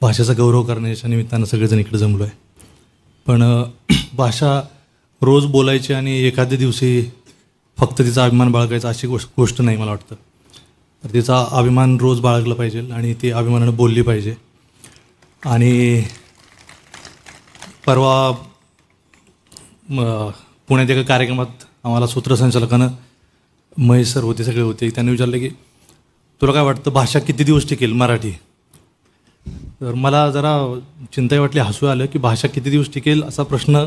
भाषेचा गौरव करण्याच्या निमित्तानं सगळेजण इकडे जमलो आहे पण भाषा रोज बोलायची आणि एखाद्या दिवशी फक्त तिचा अभिमान बाळगायचा अशी गोष्ट गोष्ट नाही मला वाटतं. तर तिचा अभिमान रोज बाळगला पाहिजे आणि ती अभिमानानं बोलली पाहिजे. आणि परवा पुण्यात एका कार्यक्रमात आम्हाला सूत्रसंचालकानं महेश सर होते सगळे होते. त्यांनी विचारलं की तुला काय वाटतं भाषा किती दिवस टिकेल मराठी? तर मला जरा चिंताही वाटली हसू आलं की भाषा किती दिवस टिकेल असा प्रश्न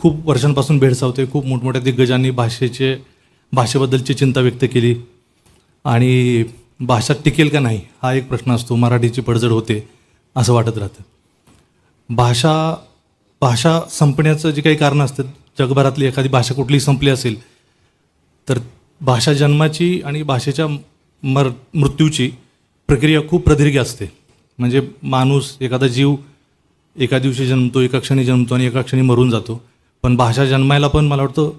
खूप वर्षांपासून भेडसावतोय. खूप मोठमोठ्या दिग्गजांनी भाषेचे भाषेबद्दलची चिंता व्यक्त केली. आणि भाषा टिकेल का नाही हा एक प्रश्न असतो. मराठीची पडझड होते असं वाटत राहतं. भाषा भाषा संपण्याचं जे काही कारणं असतात जगभरातली एखादी भाषा कुठलीही संपली असेल तर भाषा जन्माची आणि भाषेच्या मर मृत्यूची प्रक्रिया खूप प्रदीर्घ असते. म्हणजे माणूस एखादा जीव एका दिवशी जन्मतो एका क्षणी जन्मतो आणि एका क्षणी मरून जातो. पण भाषा जन्मायला पण मला वाटतं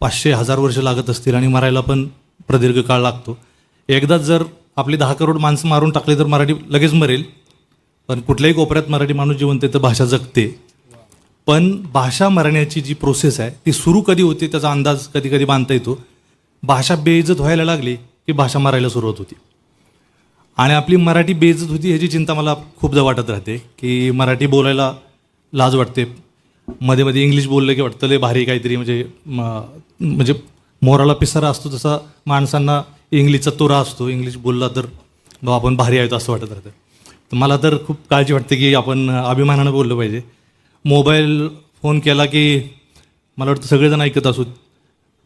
पाचशे हजार वर्ष लागत असतील आणि मरायला पण प्रदीर्घ काळ लागतो. एकदाच जर आपली दहा करोड माणसं मारून टाकली तर मराठी लगेच मरेल. पण कुठल्याही कोपऱ्यात मराठी माणूस जिवंत तर भाषा जगते. पण भाषा मरण्याची जी प्रोसेस आहे ती सुरू कधी होते त्याचा अंदाज कधी कधी बांधता येतो. भाषा बेइज्जत व्हायला लागली की भाषा मरायला सुरुवात होती. आणि आपली मराठी बेजत होती ह्याची चिंता मला खूपदा वाटत राहते की मराठी बोलायला लाज वाटते. मध्ये मध्ये इंग्लिश बोललं की वाटतं लय भारी काहीतरी म्हणजे म्हणजे मोराला पिसारा असतो तसा माणसांना इंग्लिशचा तोरा असतो. इंग्लिश बोलला तर बा आपण भारी आहेत असं वाटत राहतं. तर मला तर खूप काळजी वाटते की आपण अभिमानानं बोललं पाहिजे. मोबाईल फोन केला की मला वाटतं सगळेजण ऐकत असू.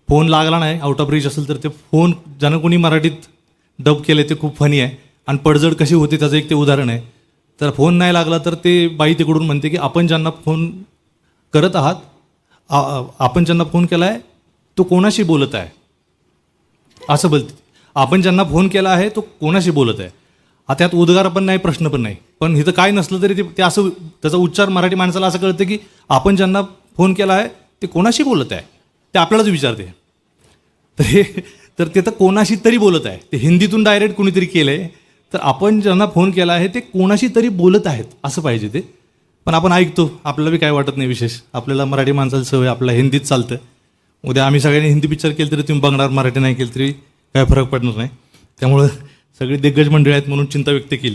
फोन लागला नाही आउट ऑफ रीच असेल तर ते फोन ज्यानं कोणी मराठीत डब केले ते खूप फनी आहे. आणि पडझड कशी होते त्याचं एक ते उदाहरण आहे. तर फोन नाही लागला तर ते बाई तिकडून म्हणते की आपण ज्यांना फोन करत आहात आपण ज्यांना फोन केला आहे तो कोणाशी बोलत आहे? असं बोलते. आपण ज्यांना फोन केला आहे तो कोणाशी बोलत आहे? आता त्यात उद्गार पण नाही प्रश्न पण नाही. पण इथं काय नसलं तरी ते ते असं त्याचा उच्चार मराठी माणसाला असं कळतं की आपण ज्यांना फोन केला आहे ते कोणाशी बोलत आहे? ते आपल्यालाच विचारते. तर हे तर ते तर कोणाशी तरी बोलत आहे. ते हिंदीतून डायरेक्ट कोणीतरी केलं आहे तर आपण ज्यांना फोन केला आहे ते कोणाशी तरी बोलत आहेत असं पाहिजे ते. पण आपण ऐकतो आपल्याला बी काय वाटत नाही विशेष. आपल्याला मराठी माणसाला सवय आपला हिंदीत चालतं उद्या आम्ही सगळ्यांनी हिंदी पिक्चर केलं तरी तुम्ही बघणार मराठी नाही केलं तरी काय फरक पडणार नाही. त्यामुळं सगळी दिग्गज मंडळी आहेत म्हणून चिंता व्यक्त केली.